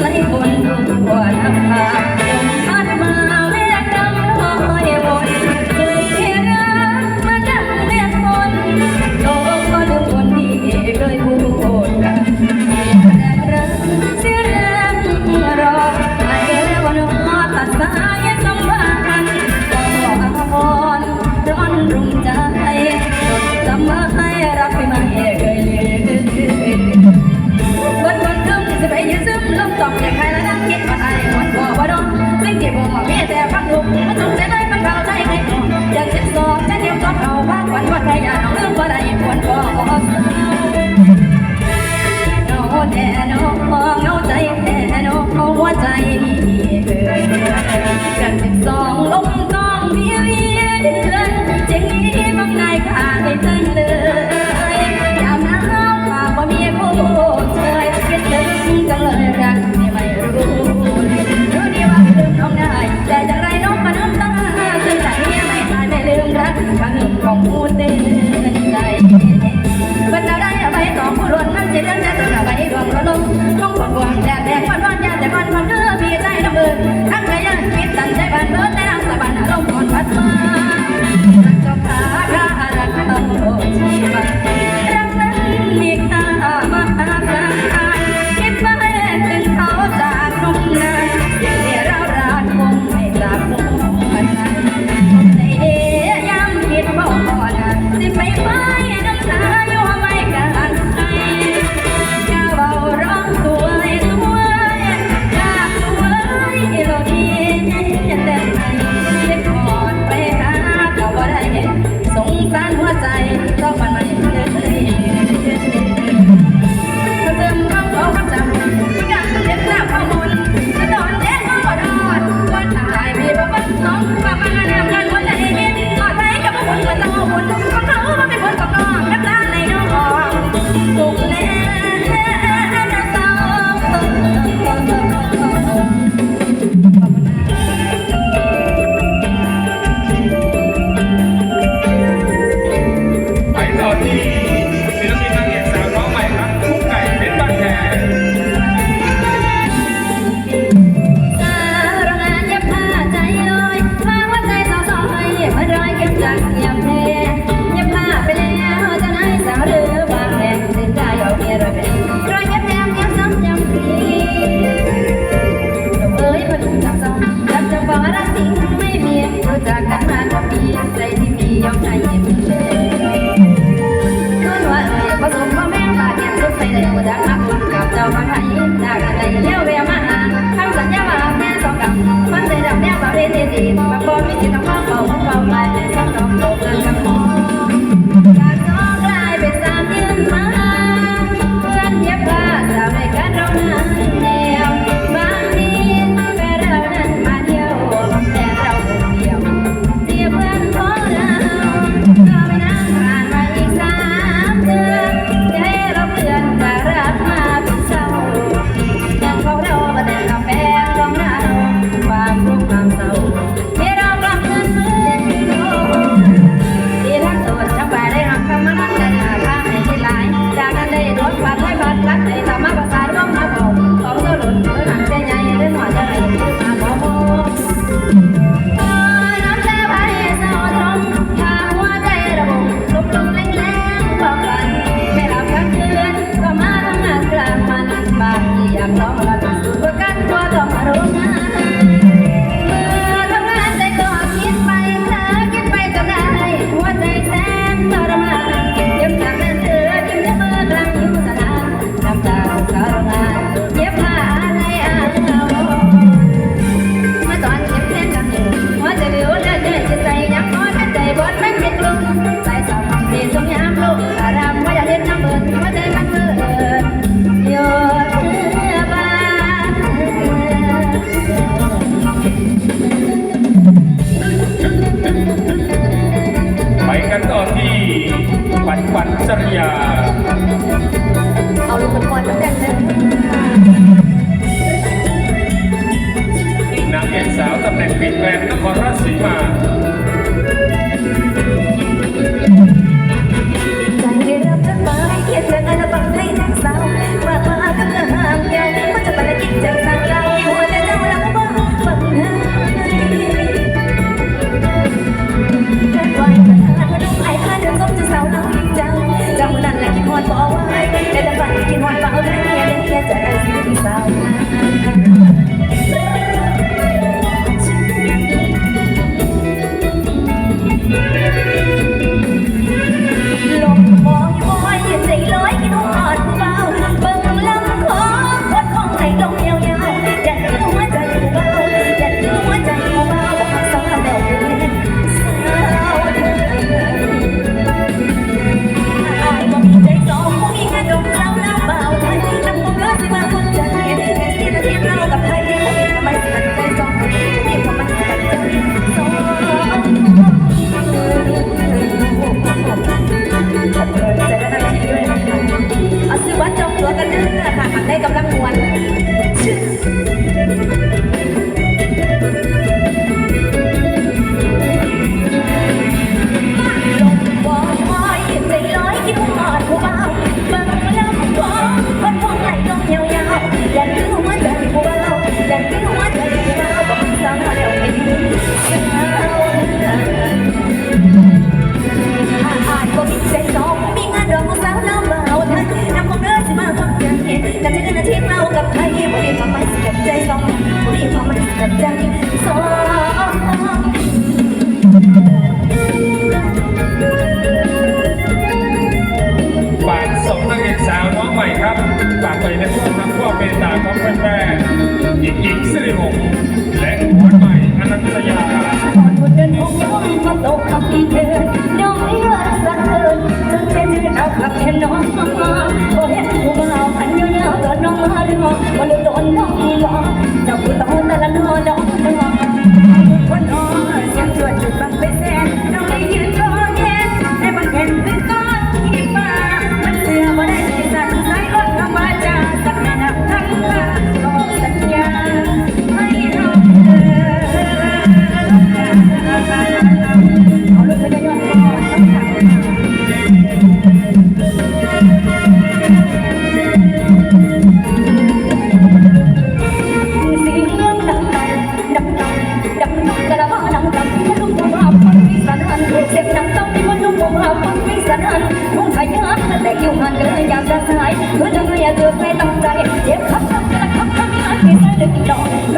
ไหล รั้งขอ เอกสาวตำแหน่งปิดแกรนนครราชสีมา ซื้อวัตจงตั๋วกันเด้อค่ะหากได้กำลังมวล the devil. สนานคงไปยันแต่คิวหันเกินยากจะสายเพื่อจะไม่อยากเจอไม่ต้องใจเจ็บคับขับคับคับคับที่สะดึกดอก